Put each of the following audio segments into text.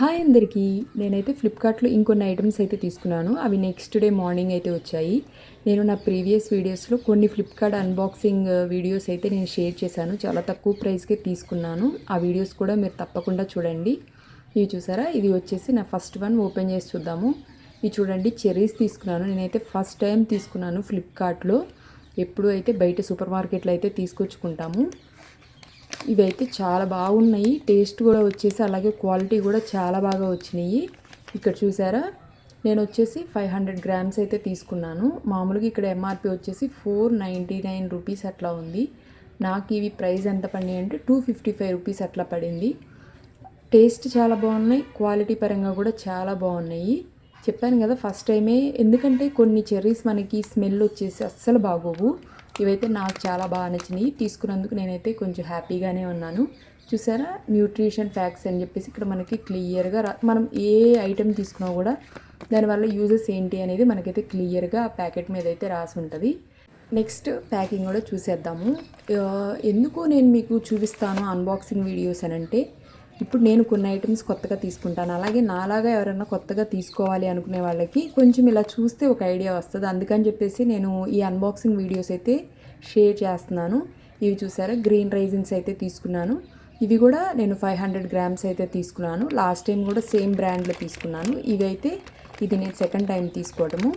Hi అందరికీ. నేనైతే ఫ్లిప్కార్ట్లో ఇంకొన్ని ఐటమ్స్ అయితే తీసుకున్నాను. అవి నెక్స్ట్ డే మార్నింగ్ అయితే వచ్చాయి. నేను నా ప్రీవియస్ వీడియోస్లో కొన్ని ఫ్లిప్కార్ట్ అన్బాక్సింగ్ వీడియోస్ అయితే నేను షేర్ చేశాను. చాలా తక్కువ ప్రైస్కే తీసుకున్నాను. ఆ వీడియోస్ కూడా మీరు తప్పకుండా చూడండి. ఇవి చూసారా? ఇది వచ్చేసి నా ఫస్ట్ వన్ ఓపెన్ చేసి చూద్దాము. ఇవి చూడండి చెర్రీస్ తీసుకున్నాను. నేనైతే ఫస్ట్ టైం తీసుకున్నాను ఫ్లిప్కార్ట్లో ఎప్పుడు అయితే బయట సూపర్ మార్కెట్లో అయితే తీసుకొచ్చుకుంటాము. ఇవైతే చాలా బాగున్నాయి. టేస్ట్ కూడా వచ్చేసి అలాగే క్వాలిటీ కూడా చాలా బాగా వచ్చినాయి. ఇక్కడ చూసారా? నేను వచ్చేసి ఫైవ్ హండ్రెడ్ గ్రామ్స్ అయితే తీసుకున్నాను. మామూలుగా ఇక్కడ ఎంఆర్పి వచ్చేసి ఫోర్ నైంటీ నైన్ రూపీస్ అట్లా ఉంది. నాకు ఇవి ప్రైస్ ఎంత పడి అంటే టూ ఫిఫ్టీ ఫైవ్ రూపీస్ అట్లా పడింది. టేస్ట్ చాలా బాగున్నాయి. క్వాలిటీ పరంగా కూడా చాలా బాగున్నాయి. చెప్పాను కదా ఫస్ట్ టైమే. ఎందుకంటే కొన్ని చెర్రీస్ మనకి స్మెల్ వచ్చేసి అస్సలు బాగోవు. ఇవైతే నాకు చాలా బాగా నచ్చినాయి. తీసుకున్నందుకు నేనైతే కొంచెం హ్యాపీగానే ఉన్నాను. చూసారా? న్యూట్రిషన్ ఫ్యాక్ట్స్ అని చెప్పేసి ఇక్కడ మనకి క్లియర్గా మనం ఏ ఐటెం తీసుకున్నా కూడా దానివల్ల యూజెస్ ఏంటి అనేది మనకైతే క్లియర్గా ఆ ప్యాకెట్ మీద అయితే రాసి ఉంటుంది. నెక్స్ట్ ప్యాకింగ్ కూడా చూసేద్దాము. ఎందుకు నేను మీకు చూపిస్తాను అన్బాక్సింగ్ వీడియోస్ అని అంటే ఇప్పుడు నేను కొన్ని ఐటమ్స్ కొత్తగా తీసుకుంటాను. అలాగే నాలాగా ఎవరైనా కొత్తగా తీసుకోవాలి అనుకునే వాళ్ళకి కొంచెం ఇలా చూస్తే ఒక ఐడియా వస్తుంది. అందుకని చెప్పేసి నేను ఈ అన్బాక్సింగ్ వీడియోస్ అయితే షేర్ చేస్తున్నాను. ఇవి చూసారా? గ్రీన్ రైజిన్స్ అయితే తీసుకున్నాను. ఇవి కూడా నేను ఫైవ్ హండ్రెడ్ గ్రామ్స్ అయితే తీసుకున్నాను. లాస్ట్ టైం కూడా సేమ్ బ్రాండ్లో తీసుకున్నాను. ఇవి అయితే ఇది నేను సెకండ్ టైం తీసుకోవడము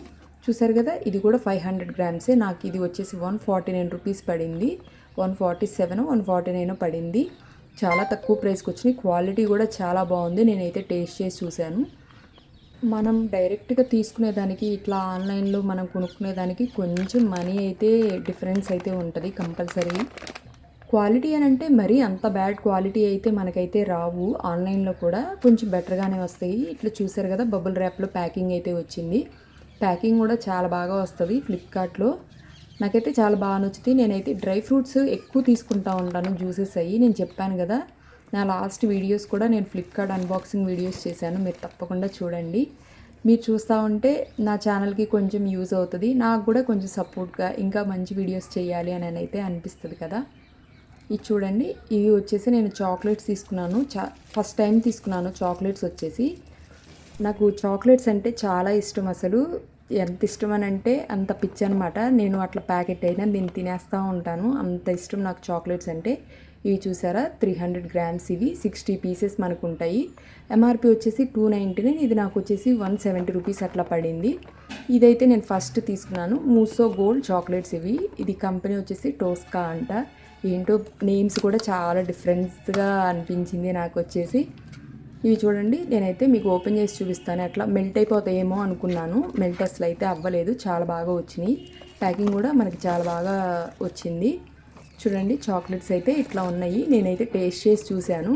చూసారు కదా? ఇది కూడా ఫైవ్ హండ్రెడ్ గ్రామ్సే నాకు ఇది వచ్చేసి వన్ ఫార్టీ నైన్ రూపీస్ పడింది. One forty seven one forty nine పడింది. చాలా తక్కువ ప్రైస్కి వచ్చినాయి. క్వాలిటీ కూడా చాలా బాగుంది. నేనైతే టేస్ట్ చేసి చూశాను. మనం డైరెక్ట్గా తీసుకునేదానికి ఇట్లా ఆన్లైన్లో మనం కొనుక్కునేదానికి కొంచెం మనీ అయితే డిఫరెన్స్ అయితే ఉంటుంది కంపల్సరీ. క్వాలిటీ అని అంటే మరీ అంత బ్యాడ్ క్వాలిటీ అయితే మనకైతే రావు. ఆన్లైన్లో కూడా కొంచెం బెటర్గానే వస్తాయి. ఇట్లా చూసారు కదా బబుల్ ర్యాప్లో ప్యాకింగ్ అయితే వచ్చింది. ప్యాకింగ్ కూడా చాలా బాగా వస్తుంది. ఫ్లిప్కార్ట్లో నాకైతే చాలా బాగా నచ్చుతుంది నేనైతే డ్రై ఫ్రూట్స్ ఎక్కువ తీసుకుంటా ఉంటాను. జ్యూసెస్ అయ్యి నేను చెప్పాను కదా నా లాస్ట్ వీడియోస్ కూడా నేను ఫ్లిప్కార్ట్ అన్బాక్సింగ్ వీడియోస్ చేశాను. మీరు తప్పకుండా చూడండి. మీరు చూస్తూ ఉంటే నా ఛానల్కి కొంచెం యూజ్ అవుతుంది. నాకు కూడా కొంచెం సపోర్ట్గా ఇంకా మంచి వీడియోస్ చేయాలి అని అయితే అనిపిస్తుంది కదా. ఇది చూడండి. ఇవి వచ్చేసి నేను చాక్లెట్స్ తీసుకున్నాను. చా ఫస్ట్ టైం తీసుకున్నాను. చాక్లెట్స్ వచ్చేసి. నాకు చాక్లెట్స్ అంటే చాలా ఇష్టం అసలు. ఎంత ఇష్టం అని అంటే అంత పిచ్చి అనమాట నేను అట్లా ప్యాకెట్ అయినా దీన్ని తినేస్తూ ఉంటాను. అంత ఇష్టం నాకు చాక్లెట్స్ అంటే. ఇవి చూసారా? త్రీ హండ్రెడ్ గ్రామ్స్ ఇవి. సిక్స్టీ పీసెస్ మనకు ఉంటాయి ఎంఆర్పి వచ్చేసి టూ నైంటీ నైన్. ఇది నాకు వచ్చేసి వన్ సెవెంటీ రూపీస్ అట్లా పడింది. ఇదైతే నేను ఫస్ట్ తీసుకున్నాను. మూసో గోల్డ్ చాక్లెట్స్ ఇవి. ఇది కంపెనీ వచ్చేసి టోస్కా అంట. ఏంటో నేమ్స్ కూడా చాలా డిఫరెన్స్గా అనిపించింది నాకు వచ్చేసి. ఇవి చూడండి నేనైతే మీకు ఓపెన్ చేసి చూపిస్తాను. అట్లా మెల్ట్ అయిపోతాయేమో అనుకున్నాను. మెల్ట్ అసలు అయితే అవ్వలేదు. చాలా బాగా వచ్చినాయి. ప్యాకింగ్ కూడా మనకి చాలా బాగా వచ్చింది. చూడండి చాక్లెట్స్ అయితే ఇట్లా ఉన్నాయి. నేనైతే టేస్ట్ చేసి చూశాను.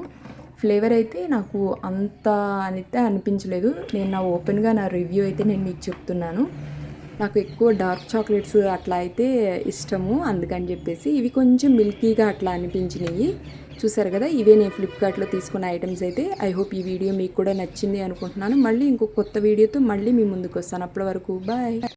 ఫ్లేవర్ అయితే నాకు అంత అయితే అనిపించలేదు. నేను నా ఓపెన్గా నా రివ్యూ అయితే నేను మీకు చెప్తున్నాను. నాకు ఎక్కువ డార్క్ చాక్లెట్స్ అట్లా అయితే ఇష్టము అందుకని చెప్పేసి ఇవి కొంచెం మిల్కీగా అట్లా అనిపించినాయి. చూసారు కదా ఇవే నేను ఫ్లిప్కార్ట్లో తీసుకున్న ఐటమ్స్ అయితే. ఐ హోప్ ఈ వీడియో మీకు కూడా నచ్చింది అనుకుంటున్నాను. మళ్ళీ ఇంకో కొత్త వీడియోతో మళ్ళీ మీ ముందుకు వస్తాను. అప్పటి వరకు బాయ్.